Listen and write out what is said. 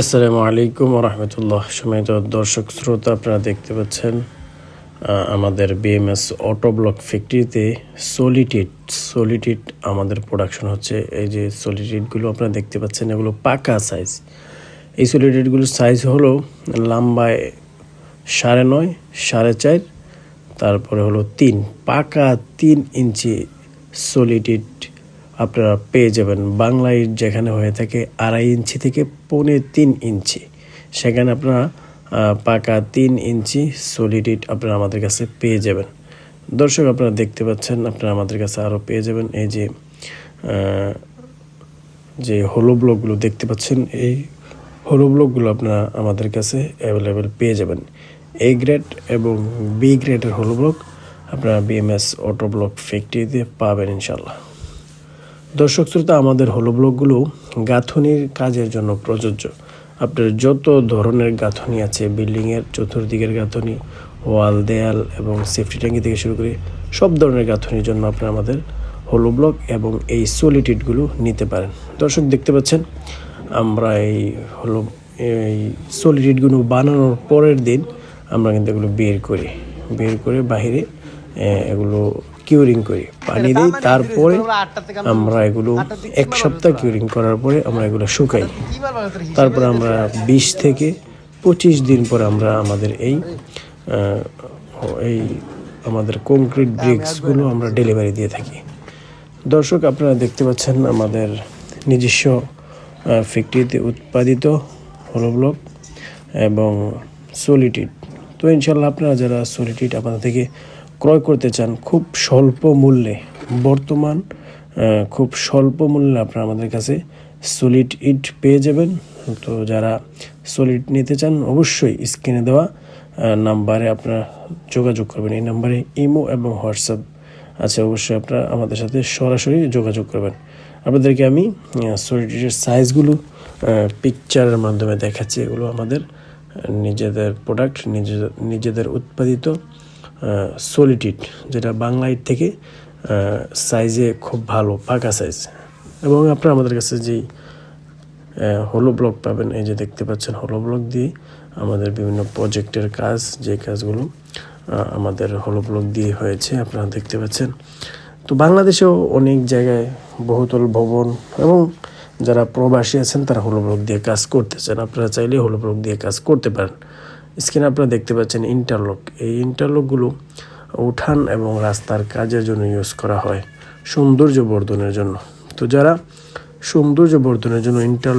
আসসালামু আলাইকুম রহমতুল্লাহ সময়ত দর্শক, শ্রোতা, আপনারা দেখতে পাচ্ছেন আমাদের বিএমএস অটো ব্লক ফ্যাক্টরিতে সলিটিড সলিটিড আমাদের প্রোডাকশন হচ্ছে। এই যে সলিটিডগুলো আপনারা দেখতে পাচ্ছেন, এগুলো পাকা সাইজ এই সলিটিডগুলোর সাইজ হলো লম্বায় সাড়ে নয়, সাড়ে চার, তারপরে হলো তিন। পাকা তিন ইঞ্চি সলিটিড আপনারা পেয়ে যাবেন। বাংলায় যেখানে হয়ে থাকে আড়াই ইঞ্চি থেকে পৌনে তিন ইঞ্চি। সেখানে আপনারা পাকা তিন ইঞ্চি সলিডিট আপনারা আমাদের কাছে পেয়ে যাবেন। দর্শক, আপনারা দেখতে পাচ্ছেন, আপনারা আমাদের কাছে আরও পেয়ে যাবেন। এই যে যে হলো ব্লকগুলো দেখতে পাচ্ছেন, এই হলো ব্লকগুলো আপনারা আমাদের কাছে অ্যাভেলেবেল পেয়ে যাবেন। এ গ্রেড এবং বি গ্রেডের হলো ব্লক আপনারা বিএমএস অটো ব্লক ফ্যাক্টরিতে পাবেন ইনশাল্লাহ দর্শক শ্রোতা আমাদের হলো ব্লকগুলো গাঁথনির কাজের জন্য প্রযোজ্য। আপনার যত ধরনের গাঁথনি আছে বিল্ডিংয়ের চতুর্দিকের গাঁথনি ওয়াল দেয়াল এবং সেফটি ট্যাঙ্কি থেকে শুরু করে সব ধরনের গাঁথনির জন্য আপনারা আমাদের হলো ব্লক এবং এই সলিটিডগুলো নিতে পারেন। দর্শক দেখতে পাচ্ছেন আমরা এই হলো এই সলিটিডগুলো বানানোর পরের দিন আমরা কিন্তু এগুলো বের করি। বের করে আহ, এগুলো কিউরিং করি। পানি দিই তারপরে আমরা এগুলো এক সপ্তাহ কিউরিং করার পরে আমরা এগুলো শুকাই। তারপরে আমরা বিশ থেকে পঁচিশ দিন পর আমরা আমাদের এই এই আমাদের কংক্রিট ব্রিক্সগুলো আমরা ডেলিভারি দিয়ে থাকি। দর্শক আপনারা দেখতে পাচ্ছেন আমাদের নিজস্ব ফ্যাক্টরিতে উৎপাদিত হলো ব্লক এবং সলিটিড তো ইনশাল্লাহ আপনারা যারা সলিটিড আপনাদের থেকে ক্রয় করতে চান খুব স্বল্প মূল্যে, বর্তমান খুব স্বল্প মূল্যে আপনারা আমাদের কাছে সলিড ইট পেয়ে যাবেন। তো যারা সলিড নিতে চান অবশ্যই স্ক্রিনে দেওয়া নাম্বারে আপনারা যোগাযোগ করবেন। এই নাম্বারে ইমো এবং হোয়াটসঅ্যাপ আছে, অবশ্যই আপনারা আমাদের সাথে সরাসরি যোগাযোগ করবেন। আপনাদেরকে আমি সলিডের সাইজগুলো পিকচারের মাধ্যমে দেখাচ্ছি। এগুলো আমাদের নিজেদের প্রোডাক্ট নিজেদের নিজেদের উৎপাদিত সলিটিড যেটা বাংলায় থেকে সাইজে খুব ভালো পাকা সাইজ এবং আপনারা আমাদের কাছে যেই হলো ব্লক পাবেন, এই যে দেখতে পাচ্ছেন হলো ব্লক দিয়ে আমাদের বিভিন্ন প্রজেক্টের কাজ, যে কাজগুলো আমাদের হলো ব্লক দিয়ে হয়েছে, আপনারা দেখতে পাচ্ছেন। তো বাংলাদেশেও অনেক জায়গায় বহুতল ভবন, এবং যারা প্রবাসী আছেন, তারা হলো ব্লক দিয়ে কাজ করতেছেন। আপনারা চাইলে হলো ব্লক দিয়ে কাজ করতে পারেন। স্ক্রিনে আপনারা দেখতে পাচ্ছেন ইন্টারলক এই ইন্টারলকগুলো উঠান এবং রাস্তার কাজের জন্য ইউজ করা হয় সৌন্দর্য বর্ধনের জন্য। তো যারা সৌন্দর্য বর্ধনের জন্য ইন্টারলক